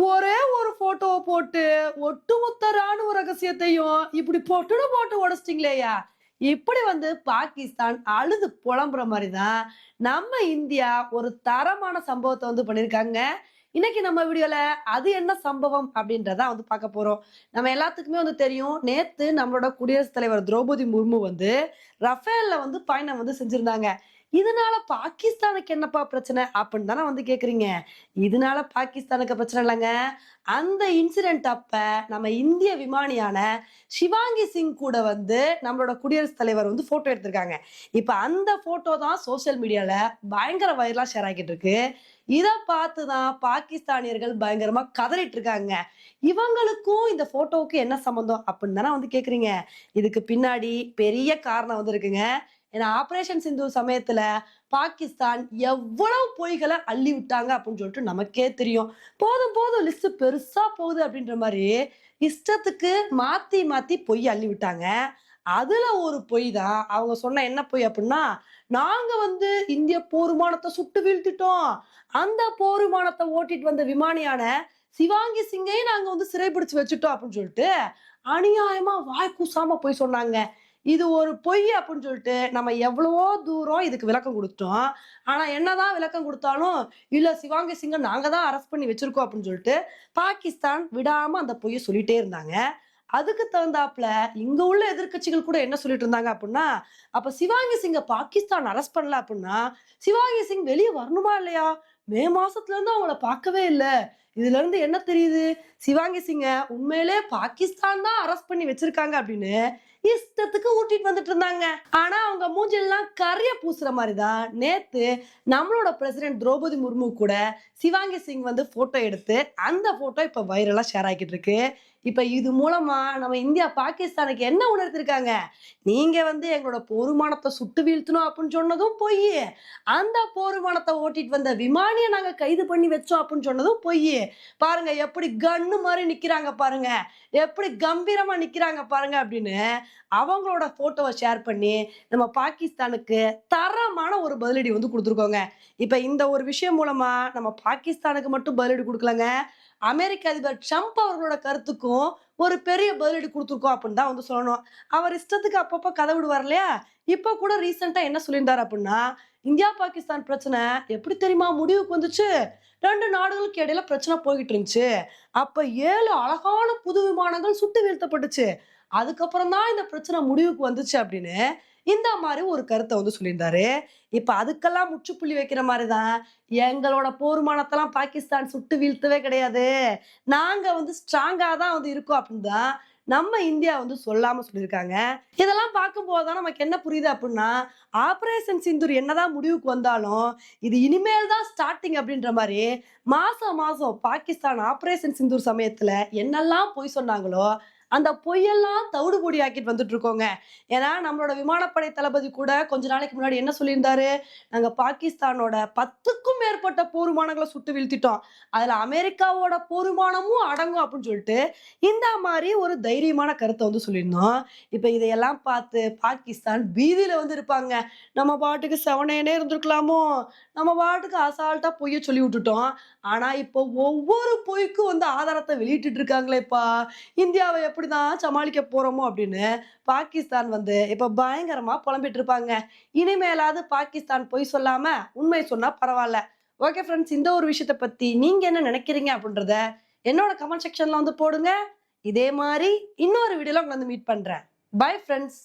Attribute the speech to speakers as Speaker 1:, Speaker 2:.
Speaker 1: ஒரே ஒரு போட்டோவை போட்டு ஒட்டுமொத்த ராணுவ ரகசியத்தையும் இப்படி பொட்டுன்னு போட்டு உடச்சிட்டிங்களேயா? இப்படி வந்து பாகிஸ்தான் அழுது புலம்புற மாதிரி தான் நம்ம இந்தியா ஒரு தரமான சம்பவத்தை வந்து பண்ணியிருக்காங்க. இன்னைக்கு நம்ம வீடியோல அது என்ன சம்பவம் அப்படின்றத வந்து பார்க்க போறோம். நம்ம எல்லாத்துக்குமே வந்து தெரியும். நேத்து நம்மளோட குடியரசுத் தலைவர் திரௌபதி முர்மு வந்து ரஃபேல்ல வந்து பயணம் வந்து செஞ்சிருந்தாங்க. இதனால பாகிஸ்தானுக்கு என்னப்பா பிரச்சனை? அப்படின்னு தானே வந்து கேக்குறீங்க. இதனால பாகிஸ்தானுக்கு பிரச்சனை இல்லைங்க. அந்த இன்சிடென்ட் அப்ப நம்ம இந்திய விமானியான சிவாங்கி சிங் கூட வந்து நம்மளோட குடியரசுத் தலைவர் வந்து போட்டோ எடுத்திருக்காங்க. இப்ப அந்த போட்டோ தான் சோஷியல் மீடியால பயங்கர வைரலா ஷேர் ஆகிட்டு இருக்கு. இதை பார்த்து தான் பாகிஸ்தானியர்கள் பயங்கரமா கதறிட்டு இருக்காங்க. இவங்களுக்கும் இந்த போட்டோவுக்கும் என்ன சம்மந்தம் அப்படின்னு தானே வந்து கேக்குறீங்க. இதுக்கு பின்னாடி பெரிய காரணம் வந்து இருக்குங்க. ஏன்னா ஆப்ரேஷன் சிந்து சமயத்துல பாகிஸ்தான் எவ்வளவு பொய்களை அள்ளி விட்டாங்க அப்படின்னு சொல்லிட்டு நமக்கே தெரியும். போதும் போதும் லிஸ்ட் பெருசா போகுது அப்படின்ற மாதிரி இஷ்டத்துக்கு மாத்தி மாத்தி பொய் அள்ளி விட்டாங்க. அதுல ஒரு பொய் தான். அவங்க சொன்ன என்ன பொய் அப்படின்னா நாங்க வந்து இந்திய போருமானத்தை சுட்டு வீழ்த்திட்டோம். அந்த போருமானத்தை ஓட்டிட்டு வந்த விமானியான சிவாங்கி சிங்கையும் நாங்க வந்து சிறைபிடிச்சு வச்சுட்டோம் அப்படின்னு சொல்லிட்டு அநியாயமா வாய் கூசாம போய் சொன்னாங்க. இது ஒரு பொய் அப்படின்னு சொல்லிட்டு நம்ம எவ்வளவோ தூரம் இதுக்கு விளக்கம் கொடுத்தோம் ஆனா என்னதான் விளக்கம் கொடுத்தாலும் இல்ல சிவாங்கி சிங்கை நாங்க தான் அரெஸ்ட் பண்ணி வச்சிருக்கோம் அப்படின்னு சொல்லிட்டு பாகிஸ்தான் விடாம அந்த பொய்யை சொல்லிட்டே இருந்தாங்க. அதுக்கு தகுந்தாப்புல இங்க உள்ள எதிர்க்கட்சிகள் கூட என்ன சொல்லிட்டு இருந்தாங்க அப்படின்னா அப்ப சிவாங்கி சிங்கை பாகிஸ்தான் அரெஸ்ட் பண்ணல அப்படின்னா சிவாங்கி சிங் வெளியே வரணுமா இல்லையா? மே மாசத்துல இருந்து அவங்கள பார்க்கவே இல்லை. இதுல இருந்து என்ன தெரியுது? சிவாங்கி சிங்க உண்மையிலே பாகிஸ்தான் தான் அரெஸ்ட் பண்ணி வச்சிருக்காங்க அப்படின்னு இஷ்டத்துக்கு ஊட்டிட்டு வந்துட்டு இருந்தாங்க. ஆனா அவங்க மூஞ்சிலாம் கரிய பூசுற மாதிரி தான் நேத்து நம்மளோட பிரசிடென்ட் திரௌபதி முர்மு கூட சிவாங்கி சிங் வந்து போட்டோ எடுத்து அந்த போட்டோ இப்ப வைரலா ஷேர் ஆகிட்டு இருக்கு. இப்ப இது மூலமா நம்ம இந்தியா பாகிஸ்தானுக்கு என்ன உணர்த்திருக்காங்க? நீங்க வந்து எங்களோட போருமானத்தை சுட்டு வீழ்த்தணும் அப்படின்னு சொன்னதும் போய். அந்த போருமானத்தை ஓட்டிட்டு வந்த ராணியை நாங்கள் கைது பண்ணி வச்சோம் அப்படின்னு சொன்னதும் பொய். பாருங்க எப்படி கன்னு மாதிரி நிற்கிறாங்க பாருங்க. எப்படி கம்பீரமாக நிற்கிறாங்க பாருங்க அப்படின்னு அவங்களோட ஃபோட்டோவை ஷேர் பண்ணி நம்ம பாகிஸ்தானுக்கு தரமான ஒரு பதிலடி வந்து கொடுத்துருக்கோங்க. இப்போ இந்த ஒரு விஷயம் மூலமாக நம்ம பாகிஸ்தானுக்கு மட்டும் பதிலடி கொடுக்கலங்க. அமெரிக்க அதிபர் ட்ரம்ப் அவர்களோட கருத்துக்கும் ஒரு பெரிய பதிலடி கொடுத்துருக்கோம் அப்படின்னு தான் வந்து சொல்லணும். அவர் இஷ்டத்துக்கு அப்பப்போ கதை விடுவார் இல்லையா? இப்போ கூட ரீசெண்டாக என்ன சொல்லியிருந்தார் அப்படின்னா இந்தியா பாகிஸ்தான் பிரச்சனை எப்படி தெரியுமா? முடிவுக்கு வந்துச்சு. ரெண்டு நாடுகளுக்கு இடையில பிரச்சனை போய்கிட்டு இருந்துச்சு. அப்ப ஏழு அழகான புது விமானங்கள் சுட்டு வீழ்த்தப்பட்டுச்சு. அதுக்கப்புறம் தான் இந்த பிரச்சனை முடிவுக்கு வந்துச்சு அப்படின்னு இந்த மாதிரி ஒரு கருத்தை வந்து சொல்லியிருந்தாரு. இப்ப அதுக்கெல்லாம் முற்றுப்புள்ளி வைக்கிற மாதிரி தான் எங்களோட போர்மானத்தெல்லாம் பாகிஸ்தான் சுட்டு வீழ்த்தவே கிடையாது. நாங்க வந்து ஸ்ட்ராங்காக தான் வந்து இருக்கோம் அப்படின்னு தான் நம்ம இந்தியா வந்து சொல்லாம சொல்லியிருக்காங்க. இதெல்லாம் பார்க்கும்போது தான் நமக்கு என்ன புரியுது அப்படின்னா ஆபரேஷன் சிந்தூர் என்னதான் முடிவுக்கு வந்தாலும் இது இனிமேல் தான் ஸ்டார்டிங் அப்படின்ற மாதிரி மாசம் மாசம் பாகிஸ்தான் ஆபரேஷன் சிந்தூர் சமயத்துல என்னெல்லாம் பொய் சொன்னாங்களோ அந்த பொய்யெல்லாம் தவிடு பொடி ஆக்கிட்டு வந்துட்டு இருக்கோங்க. ஏன்னா நம்மளோட விமானப்படை தளபதி கூட கொஞ்ச நாளைக்கு முன்னாடி என்ன சொல்லியிருந்தாரு? நாங்க பாகிஸ்தானோட பத்துக்கும் மேற்பட்ட போர்மானங்களை சுட்டு வீழ்த்திட்டோம். அதுல அமெரிக்காவோட போர்மானமும் அடங்கும் அப்படின்னு சொல்லிட்டு இந்த மாதிரி ஒரு தைரியமான கருத்தை வந்து சொல்லியிருந்தோம். இப்ப இதையெல்லாம் பார்த்து பாகிஸ்தான் பீதியில வந்து இருப்பாங்க. நம்ம பாட்டுக்கு செவனேனே இருந்திருக்கலாமோ? நம்ம பாட்டுக்கு அசால்ட்டா பொய்ய சொல்லி விட்டுட்டோம். ஆனா இப்போ ஒவ்வொரு பொய்க்கும் வந்து ஆதாரத்தை வெளியிட்டு இருக்காங்களேப்பா. இந்தியாவை எப்படி எப்படி தான் சமாளிக்க போகிறோமோ அப்படின்னு பாகிஸ்தான் வந்து இப்போ பயங்கரமாக புலம்பிட்டு இருப்பாங்க இனிமேலாவது பாகிஸ்தான் பொய் சொல்லாமல் உண்மை சொன்னால் பரவாயில்ல. ஓகே ஃப்ரெண்ட்ஸ் இந்த ஒரு விஷயத்தை பற்றி நீங்கள் என்ன நினைக்கிறீங்க அப்படின்றத என்னோட கமெண்ட் செக்ஷனில் வந்து போடுங்க. இதே மாதிரி இன்னொரு வீடியோவில் உங்களை வந்து மீட் பண்ணுறேன் பை ஃப்ரெண்ட்ஸ்